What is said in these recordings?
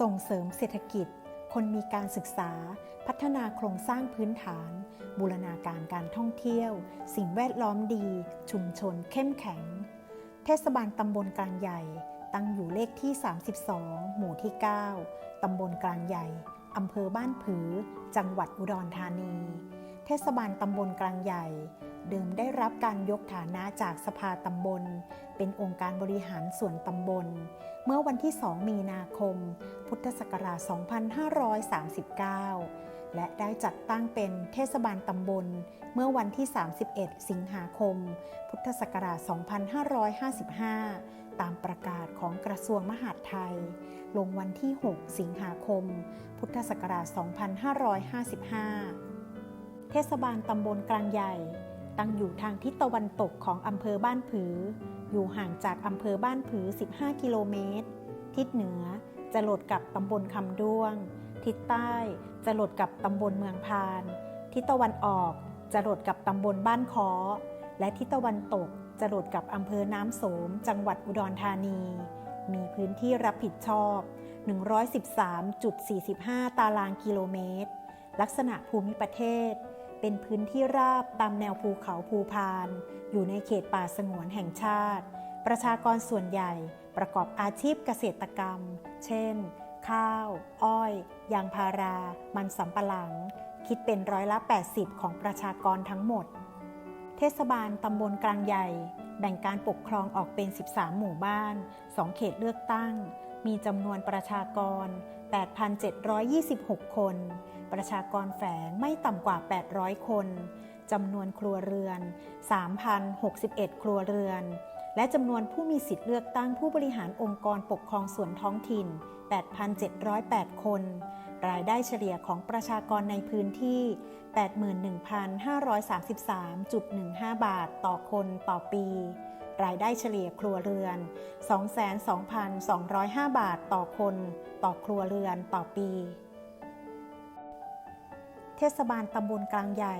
ส่งเสริมเศรษฐกิจ คนมีการศึกษา พัฒนาโครงสร้างพื้นฐาน บูรณาการการท่องเที่ยว สิ่งแวดล้อมดี ชุมชนเข้มแข็ง เทศบาลตำบลกลางใหญ่ ตั้งอยู่เลขที่ 32 หมู่ที่ 9 ตำบลกลางใหญ่ อำเภอบ้านผือ จังหวัดอุดรธานี เทศบาลตำบลกลางใหญ่ เดิมได้รับการยกฐานะจากสภาตำบล เป็นองค์การบริหารส่วนตำบล เมื่อวันที่ 2 มีนาคม พุทธศักราช 2539 และได้จัดตั้งเป็นเทศบาลตำบล เมื่อวันที่ 31 สิงหาคม พุทธศักราช 2555 ตามประกาศของกระทรวงมหาดไทย ลงวันที่ 6 สิงหาคม พุทธศักราช 2555 เทศบาลตำบลกลางใหญ่ ตั้งอยู่ทางทิศตะวันตกของอำเภอบ้านผือ อยู่ห่างจากอำเภอบ้านผือ 15 กิโลเมตร ทิศเหนือจะหลดกับตำบลคำด้วง ทิศใต้จะหลดกับตำบลเมืองพาน ทิศตะวันออกจะหลดกับตำบลบ้านคอและทิศตะวันตกจะหลดกับอำเภอน้ำโสม จังหวัดอุดรธานี มีพื้นที่รับผิดชอบ 113.45 ตารางกิโลเมตร ลักษณะภูมิประเทศ เป็นพื้นที่ราบตามแนวภูเขาภูพาน อยู่ในเขตป่าสงวนแห่งชาติ ประชากรส่วนใหญ่ประกอบอาชีพเกษตรกรรม เช่น ข้าว อ้อย ยางพารา มันสำปะหลัง คิดเป็นร้อยละ 80 ของประชากรทั้งหมด เทศบาลตำบลกลางใหญ่ แบ่งการปกครองออกเป็น 13 หมู่บ้าน 2 เขตเลือกตั้ง มีจำนวนประชากร 8,726 คน ประชากรแฝงไม่ต่ำกว่า 800 คน จำนวนครัวเรือน 3,061 ครัวเรือน และจำนวนผู้มีสิทธิ์เลือกตั้งผู้บริหารองค์กรปกครองส่วนท้องถิ่น 8,708 คน รายได้เฉลี่ยของประชากรในพื้นที่ 81,533.15 บาทต่อคนต่อปี รายได้เฉลี่ยครัวเรือน 22,205 บาทต่อคน ต่อครัวเรือนต่อปี เทศบาลตำบลกลางใหญ่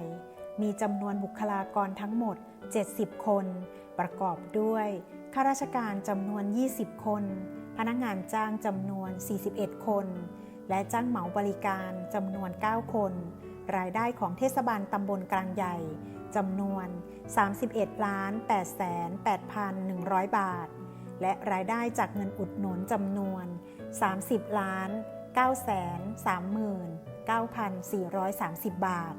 มีจำนวนบุคลากรทั้งหมด 70 คน ประกอบด้วยข้าราชการจำนวน 20 คน พนักงานจ้างจำนวน 41 คน และจ้างเหมาบริการจำนวน 9 คน รายได้ของเทศบาลตำบลกลางใหญ่ จำนวน 31ล้าน88,100 บาท และรายได้จากเงินอุดหนุนจำนวน 30ล้าน9 39,430 บาท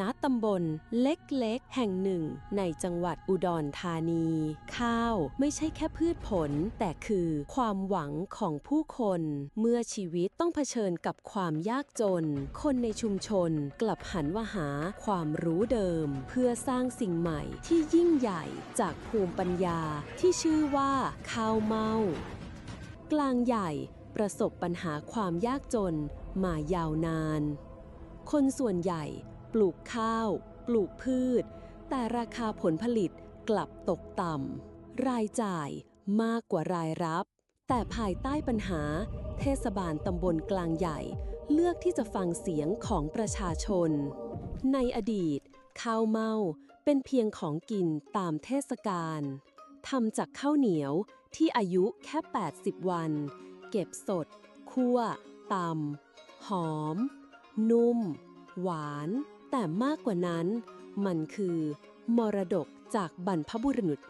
ณตำบลเล็กๆ แห่งหนึ่ง ในจังหวัดอุดรธานี ข้าวไม่ใช่แค่พืชผล แต่คือความหวังของผู้คน เมื่อชีวิตต้องเผชิญกับความยากจน คนในชุมชนกลับหันว่าหาความรู้เดิม เพื่อสร้างสิ่งใหม่ที่ยิ่งใหญ่จากภูมิปัญญาที่ชื่อว่า ข้าวเมากลางใหญ่ประสบปัญหาความยากจนมายาวนาน คนส่วนใหญ่ ปลูกข้าว ปลูกพืช แต่ราคาผลผลิตกลับตกต่ำ รายจ่ายมากกว่ารายรับ แต่ภายใต้ปัญหา เทศบาลตำบลกลางใหญ่ เลือกที่จะฟังเสียงของประชาชน ในอดีต ข้าวเมาเป็นเพียงของกินตามเทศกาลทำจากข้าวเหนียวที่อายุแค่ 80 วัน เก็บสด คั่วตำหอม นุ่ม หวาน แต่มากกว่านั้น มันคือ มรดกจากบรรพบุรุษ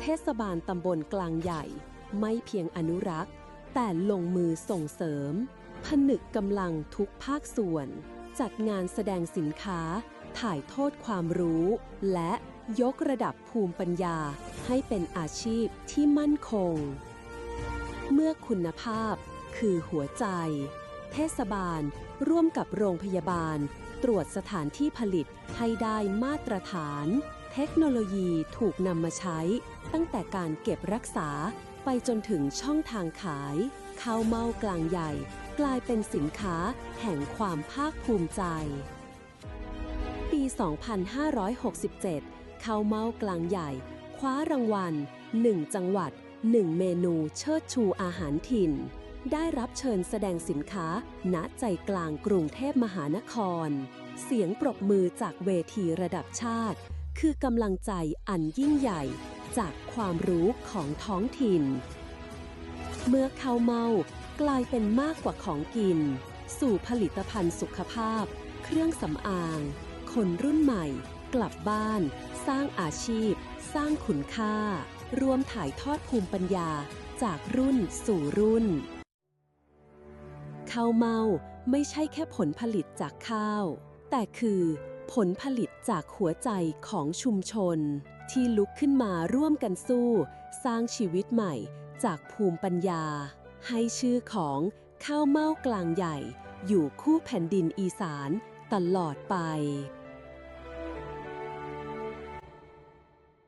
เทศบาลตำบลกลางใหญ่ ไม่เพียงอนุรักษ์ แต่ลงมือส่งเสริม ผนึกกำลังทุกภาคส่วน จัดงานแสดงสินค้า ถ่ายโทษความรู้ และยกระดับภูมิปัญญาให้เป็นอาชีพที่มั่นคง เมื่อคุณภาพคือหัวใจ เทศบาล ร่วมกับโรงพยาบาล ตรวจสถานที่ผลิตให้ได้มาตรฐาน เทคโนโลยีถูกนำมาใช้ ตั้งแต่การเก็บรักษาไปจนถึงช่องทางขายข้าวเม่ากลางใหญ่ กลายเป็นสินค้าแห่งความภาคภูมิใจ ปี 2567ข้าวเม่ากลางใหญ่ คว้ารางวัล 1 จังหวัด 1 เมนูเชิดชูอาหารถิ่น ได้รับเชิญแสดงสินค้า ณใจกลางกรุงเทพมหานคร เสียงปรบมือจากเวทีระดับชาติ คือกำลังใจอันยิ่งใหญ่ จากความรู้ของท้องถิ่น เมื่อข้าวเมากลายเป็นมากกว่าของกิน สู่ผลิตภัณฑ์สุขภาพ เครื่องสำอาง คนรุ่นใหม่ กลับบ้าน สร้างอาชีพ สร้างคุณค่ารวมถ่ายทอดภูมิปัญญาจากรุ่นสู่รุ่น ข้าวเมาไม่ใช่แค่ผลผลิตจากข้าว แต่คือผลผลิตจากหัวใจของชุมชน ที่ลุกขึ้นมาร่วมกันสู้ สร้างชีวิตใหม่จากภูมิปัญญา ให้ชื่อของข้าวเม่ากลางใหญ่ อยู่คู่แผ่นดินอีสานตลอดไป